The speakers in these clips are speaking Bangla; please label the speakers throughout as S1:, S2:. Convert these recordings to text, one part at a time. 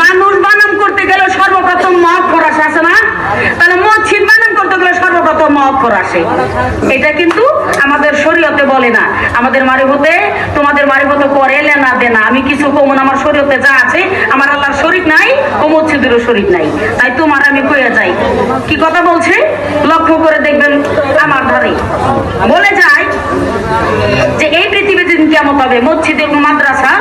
S1: মানুষ বানাম করতে গেলে সর্বপ্রথম মত ফরাসে আছে না? তাহলে মসজিদ বানাম করতে গেলে সর্বপ্রথম মত ফরাসে এটা কিন্তু আমাদের শরীয়তে বলে না। আমাদের মারিফতে, তোমাদের মারিফতে করে লেনা দেনা আমি কিছু কমন আমার শরীয়তে যা আছে, আমার আল্লাহর শরীর নাই, ও মসজিদেরও শরীর নাই। তাই তোমার আমি কইয়া যাই। কি কথা বলছে? লক্ষ্য করে দেখবেন আমার ধারে। বলে যায় যে এই পৃথিবী যেদিন কেমন হবে, মসজিদ এবং মাদ্রাসা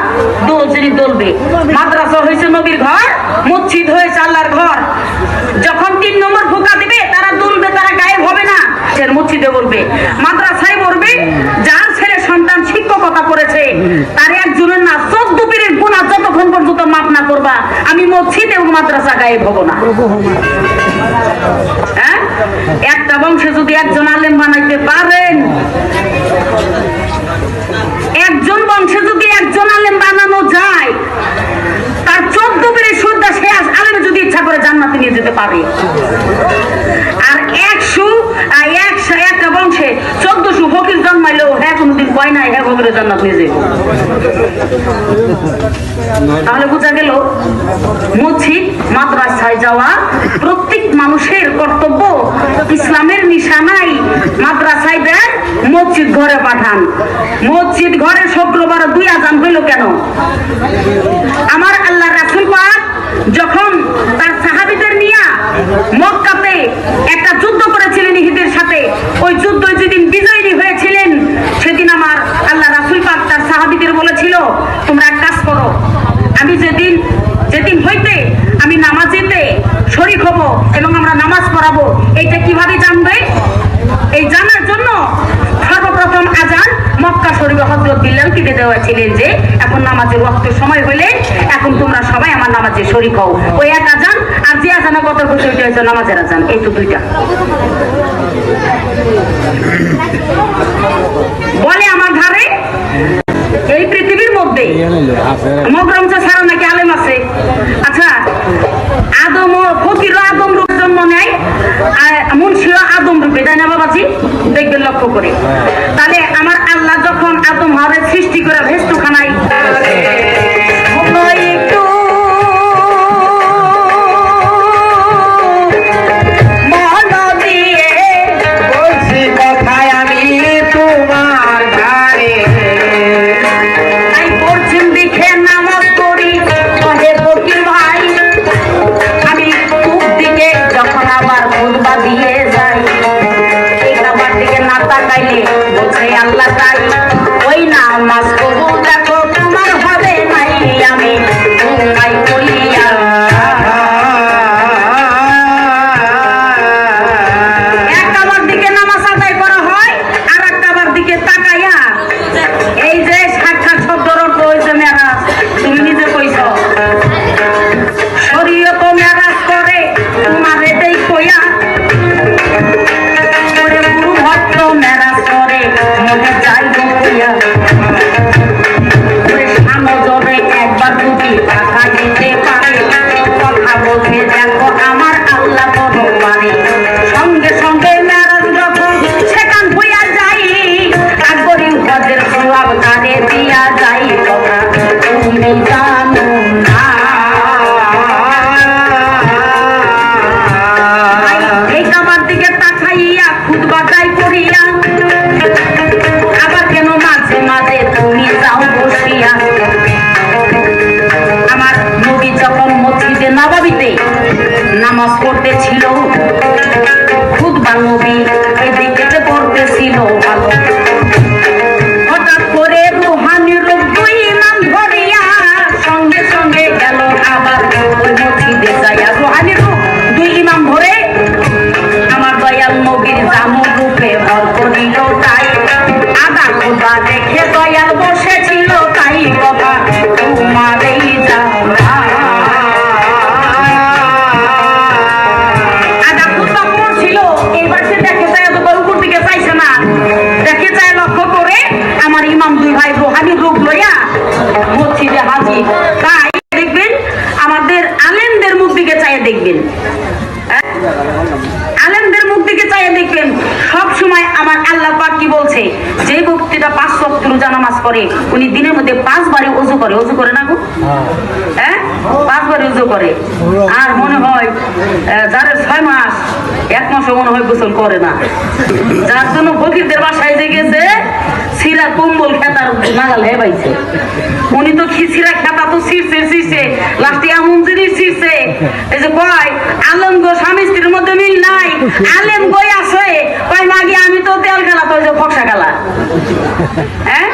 S1: যিনি দলবে। মাদ্রাসা হয়েছে নবীর ঘর, মসজিদ হয়েছে আল্লাহর ঘর। যখন তিন নম্বর ফোকা দিবে, তারা দুলবে, তারা গায়েব হবে না। সে মসজিদে বলবে, মাদ্রাসায় বলবে যার ছেলে সন্তান শিক্ষকতা করেছে, তার একজনের না, চোদ্দ পীরের গুণা যতক্ষণ পর্যন্ত মাপ না করবা, আমি মসজিদ এবং মাদ্রাসা গায়েব হব না। হ্যাঁ? বংশে যদি একজন আলেম বানাইতে পারেন একজন বংশে যদি একজন আলেম বানানো যায় তার চোদ্দ পেরে শ্রদ্ধা সে আলেম যদি ইচ্ছা করে জান্নাতে নিয়ে যেতে পারে। আর একশো একশো একটা বংশে চোদ্দশো ফকির জন্মাইলেও হ্যাঁ কোনোদিন কয় নাই হ্যাঁ ফকিরের জান্নাত নিয়ে যাব তাহলে বোঝা গেল, মসজিদ, মাদ্রাসায় যাওয়া প্রত্যেক মানুষের কর্তব্য ইসলামের নিশানাই মাদ্রাসায় দেন, মসজিদ ঘরে পাঠান। মসজিদ ঘরে শুক্রবার দুই আজান হইল কেন? আমার আল্লাহ রাসুল পাক যখন মক্কাতে একটা যুদ্ধ করেছিলেন ইহুদের সাথে। ওই যুদ্ধ যেদিন বিজয়ী হয়েছিলেন, সেদিন আমার আল্লাহ রাসুল পাক তার সাহাবিদের বলেছিল, তোমরা এক কাজ করো, আমি যেদিন যেদিন হইতে আমি নামাজ নামাজেতে শরিক হব এবং আমরা নামাজ পড়াবো, এইটা কীভাবে জানবে? এই জানার জন্য সর্বপ্রথম আজান মক্কা শরীফে হজরত বিল্লাল কেটে দেওয়া ছিলেন যে, এখন নামাজের ওয়াক্তের সময় হলে এখন তোমরা সবাই আমার নামাজে শরিক হও। ওই এক আজান আর যে আজানা কত খুশি ওইটা হচ্ছে নামাজের আজান, এই তো দুইটা। বলে আমার ধারে এই পৃথিবীর মধ্যে মগরমচা ছাড়া নাকি আলেম আছে? আচ্ছা আদম ফকির আদম রূপ জন্ম নেয় আর মুন্সিও আদম রূপে তাই না বাবাজি? দেখবেন লক্ষ্য করে। তাহলে আমার আল্লাহ যখন আদম হবে সৃষ্টি করে ভেস্তু আল্লাহ তাই ওই নামাজ দেখবেন। হ্যাঁ? আলেমদের মুখ দিকে চাইয়ে দেখবেন সব সময় আমার আল্লাহ পাক কি বলছে? যে ব্যক্তিটা পাঁচ ওয়াক্ত রোজা নামাজ করে উনি দিনের মধ্যে পাঁচবারে অজু করে। অজু করে না গো? হ্যাঁ। পাঁচবার একবার রুজু করে। আর মনে হয় যারা ছয় মাস এক মাসও মনে হয় গোসল করে না। যার জন্য ফকিরদের বাসায় যে গেছে সিরা কম্বল খেতার নাগাল হে পাইছে উনি তো খিচিরা খেতা তো ছিঁড়ছে ছিঁড়ছে লাস্টে এমন জিনিস ছিঁড়ছে এই যে কয়, আলম গো স্বামী স্ত্রীর মধ্যে মিল নাই। আলেম গই আছে। কয় মাগি আমি তো তেল খেলা, তো যে ফকসা খেলা। হ্যাঁ?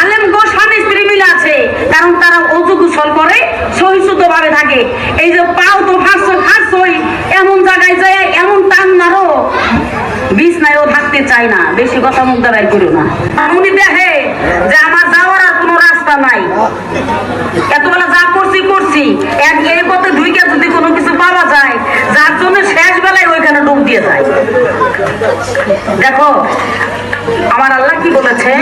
S1: আলেম গো স্বামী স্ত্রী মিল আছে। কারণ তারা অজু গোসল করে, সহিষ্ণুত ভাবে থাকে। এই যে পাও তো ফাঁসো ফাঁসোই এমন জায়গায় যায় এমন টান মারো বিছনায়ও থাকতে চাই না বেশি কথা মুখ দ্বারাই করো না। উনি দেখে যে আমার যাওয়ার আর কোনো রাস্তা নাই। এতবেলা যা করছি করছি। এক এই পথে ঢুকে যদি কোনো কিছু পাওয়া যায়, যার জন্য শেষ বেলায় ওইখানে ডুব দিয়ে যায়। দেখো, আমার আল্লাহ কি বলেছেন?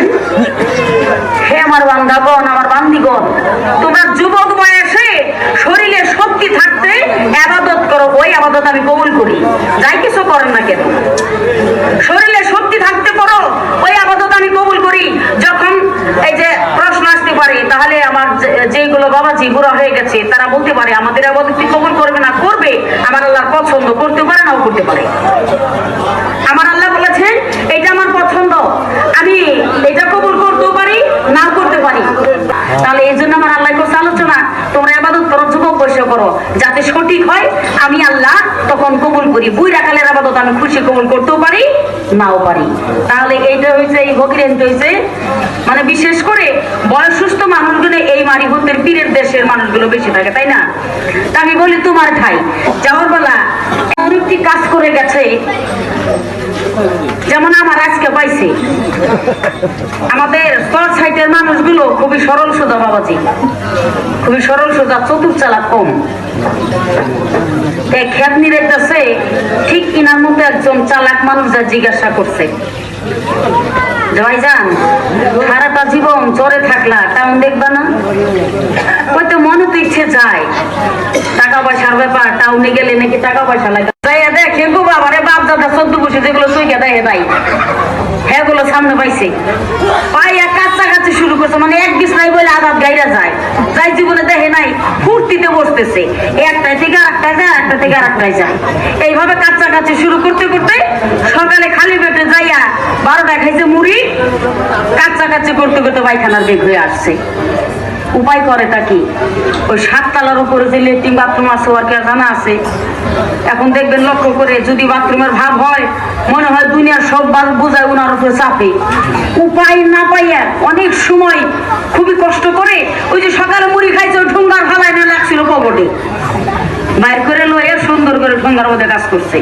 S1: হে আমার বান্দাগণ, আমার বান্দিগণ, তোমরা যুবক বয়সে শরীরে শক্তি থাকতে আবাদত করো, ওই আবাদত আমি কবুল করি। যাই কিছু করেন না কেন? শরীরে শক্তি থাকতে করো ওই আবাদত আমি কবুল করি যখন এই যে প্রশ্ন আসতে পারে তাহলে আমার যে- যেগুলো বাবাজি বুড়া হয়ে গেছে তারা বলতে পারে আমাদের আবাদত কি কবুল করবে না করবে আমার আল্লাহ পছন্দ করতে পারে নাও করতে পারে। আমার আল্লাহ বলেছেন এটা আমার পছন্দ। আমি এটা কবুল করতেও পারি, নাও করতে পারি। তাহলে এই জন্য আমার আল্লাহ করছে আলোচনা, তোমরা আবাদত করো, যুবক বসে করো। যাতে সঠিক হয়, আমি আল্লাহ তখন কবুল করি। বুই রাখালের আবাদত আমি খুশি কবুল করতেও পারি, নাও পারি। তাহলে এইটা হয়েছে এই ভকিরেন্ট হয়েছে মানে বিশেষ করে বয়স মানুষগুলো এই মারিভূতের পীরের দেশের মানুষগুলো বেশি থাকে, তাই না? তা আমি বলি তোমার ঠাই যাওয়ার বেলা একটি কাজ করে গেছে, যেমন আমার আজকে পাইছে। আমাদের স্তর সাইটের মানুষগুলো খুবই সরল সোজা বাবাজি, খুবই সরল সোজা চতুর চালাক কম। খেত নিরেতেছে ঠিক ইনার মতো একজন চালাক মানুষ যা জিজ্ঞাসা করছে। ভাইজান, সারাটা জীবন চরে থাকলা টাউন দেখবা না? হয়তো মনে তো ইচ্ছে যায়। টাকা পয়সার ব্যাপার, টাউনে গেলে নাকি টাকা পয়সা লাগে। যাইয়া দেখে গো বাবারে বাপ দাদা চোদ্দ বসে যেগুলো চুইকে দেয় তাই হ্যাঁ গুলো সামনে পাইছে। পাইয়া কাছাকাছি শুরু করছে। মানে এক বিছ নাই বলে আঘাত গাইরা যায়। যাই জীবনে দেখে নাই, ফুর্তিতে বসতেছে। একটাই থেকে আরেকটা যায় একটা থেকে আরেকটাই যায়। এইভাবে কাচ্চা কাচ্চি শুরু করতে করতে সকালে খালি পেটে যাইয়া বারোটা খাইছে মুড়ি কাচ্চা কাচ্চি করতে করতে পায়খানার বেগ হয়ে আসছে। উপায় করে তা কি? ওই সাততলার উপরে যে লেট্রিন বাথরুম আছে, ওর জানা আছে? এখন দেখবেন লক্ষ্য করে যদি বাথরুমের ভাব হয়, মনে হয় দুনিয়ার সব বাল বোঝায় ওনার উপরে চাপে। উপায় না পাইয়া অনেক সময় খুবই কষ্ট করে ওই যে সকালে মুড়ি খাইছে, ওই ঠুঙ্গার ফালায় না লাগছিল কবটে। বাইর করে লয়ে সুন্দর করে ঠোঙ্গার মধ্যে কাজ করছে।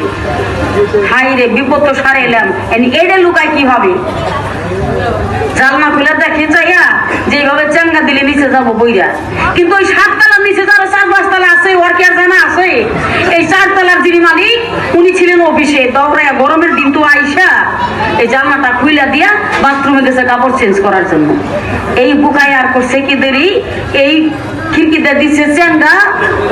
S1: হাই রে বিপদ তো সারে এলাম। এটা লুকায় কি হবে জালনা খুলে দেখে যাইয়া যেভাবে চাঙ্গা দিলে নিচে যাব বইরা। কিন্তু ওই সাততলার নিচে যারা চার পাঁচতলা আছে, ওর কি আর জানা আছে? এই চারতলার যিনি মালিক, উনি ছিলেন অফিসে। দৌড়াইয়া গরমের দিন তো আইসা, এই জালনাটা খুইলা দিয়া বাথরুমে গেছে কাপড় চেঞ্জ করার জন্য। এই বুকায় আর করছে কি দেরি? এই খিড়কিতে দিচ্ছে চেঙ্গা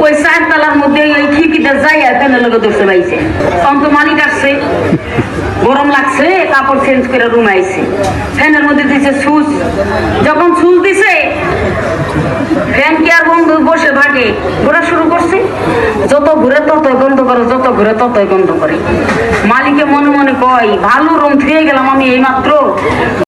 S1: ওই চারতলার মধ্যে ওই খিড়কিতে যাইয়া ফ্যানের লোকে ধরছে পাইছে তখন তো মালিক আসছে। গরম লাগছে, কাপড় চেঞ্জ করে রুম আইছে। ফ্যানের মধ্যে দিছে সুচ যখন সুচ দিছে ফ্যান কি আর বন্ধ বসে ভাগে? ঘোরা শুরু করছে। যত ঘুরে তত গন্ধ করে, যত ঘুরে ততই গন্ধ করে। মালিকে মনে মনে কয়, ভালো রুম থুয়ে গেলাম আমি এইমাত্র।